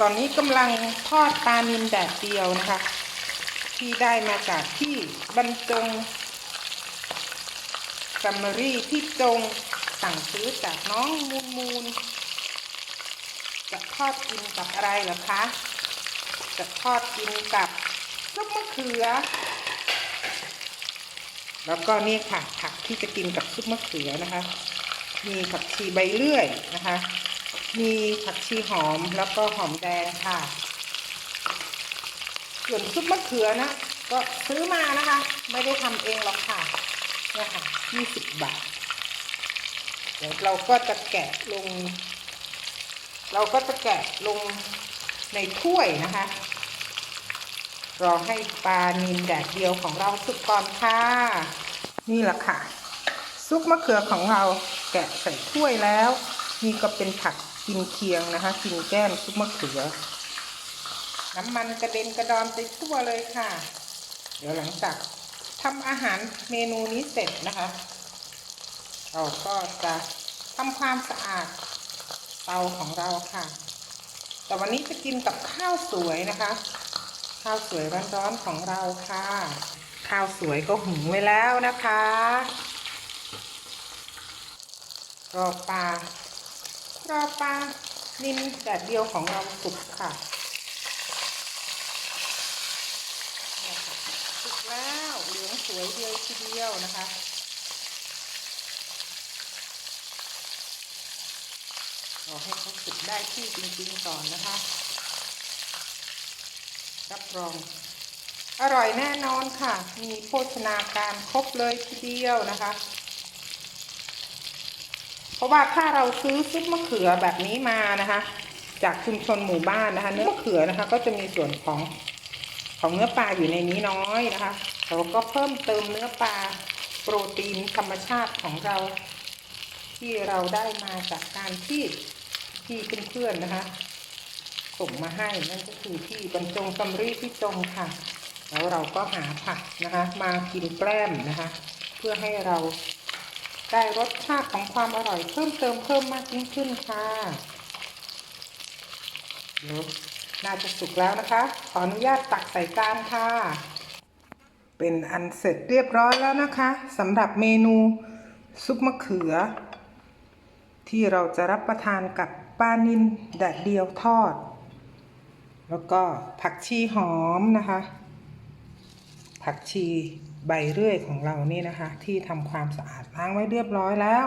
ตอนนี้กำลังทอดปลานิลแดดเดียวนะคะ ที่ได้มาจากที่บรรจงซัมมารีที่จงสั่งซื้อจากน้องมูลมูล จะทอดกินกับอะไรเหรอคะ จะทอดกินกับซุปมะเขือ แล้วก็นี่ค่ะผักที่จะกินกับซุปมะเขือนะคะ มีผักชีใบเลื่อยนะคะ มีผักชีหอมแล้วก็หอมแดงค่ะ ส่วนซุปมะเขือนะ ก็ซื้อมานะคะ ไม่ได้ทำเองหรอกค่ะเนี่ยค่ะ20บาท เดี๋ยวเราก็จะแกะลง เราก็จะแกะลงในถ้วยนะคะ รอให้ปลานิลแดดเดียวของเราสุกก่อนค่ะ นี่แหละค่ะ ซุปมะเขือของเราแกะใส่ถ้วยแล้ว นี่ก็เป็นผัก กินเคียงนะคะ กินแก้มซุปมะเขือ น้ำมันกระเด็นกระดอนไปทั่วเลยค่ะ เดี๋ยวหลังจากทำอาหารเมนูนี้เสร็จนะคะ เราก็จะทำความสะอาดเตาของเราค่ะ แต่วันนี้จะกินกับข้าวสวยนะคะ ข้าวสวยร้อนๆของเราค่ะ ข้าวสวยก็หุงไว้แล้วนะคะรอปลา รอปลานินแดดเดียวของเราสุกค่ะนี่ค่ะสุกแล้วเหลืองสวยเดียวทีเดียวนะคะรอให้เขาสุกได้ที่จริงๆก่อนนะคะ รับรอง อร่อยแน่นอนค่ะ มีโภชนาการครบเลยทีเดียวนะคะ ราะว่าถ้าเราซื้อซุปมะเขือแบบนี้มานะคะ จากชุมชนหมู่บ้านนะคะ เนื้อมะเขือนะคะ ก็จะมีส่วนของของเนื้อปลาอยู่ในนี้น้อยนะคะเราก็เพิ่มเติมเนื้อปลาโปรตีนธรรมชาติของเราที่เราได้มาจากการที่ที่เพื่อนๆนะคะ ส่งมาให้นั่นก็คือที่บรรจงซัมรีที่จงค่ะ แล้วเราก็หาผักนะคะ มากินแกล้มนะคะ เพื่อให้เรา ได้รสชาติของความอร่อยเพิ่มเติมเพิ่มมากยิ่งขึ้นค่ะเดี๋ยวน่าจะสุกแล้วนะคะ ขออนุญาตตักใส่จานค่ะ เป็นอันเสร็จเรียบร้อยแล้วนะคะสำหรับเมนูซุปมะเขือ ที่เราจะรับประทานกับปลานิลแดดเดียวทอด แล้วก็ผักชีหอมนะคะ ผักชีใบเรื่อยของเรานี่นะคะ ที่ทำความสะอาดล้างไว้เรียบร้อยแล้ว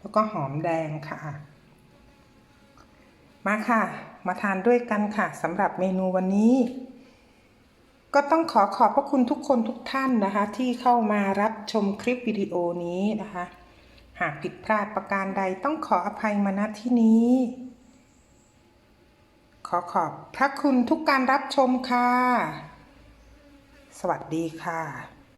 แล้วก็หอมแดงค่ะ มาค่ะ มาทานด้วยกันค่ะสำหรับเมนูวันนี้ ก็ต้องขอขอบพระคุณทุกคนทุกท่านนะคะ ที่เข้ามารับชมคลิปวิดีโอนี้นะคะ หากผิดพลาดประการใดต้องขออภัยมาณที่นี้ขอขอบพระคุณทุกการรับชมค่ะ สวัสดีค่ะ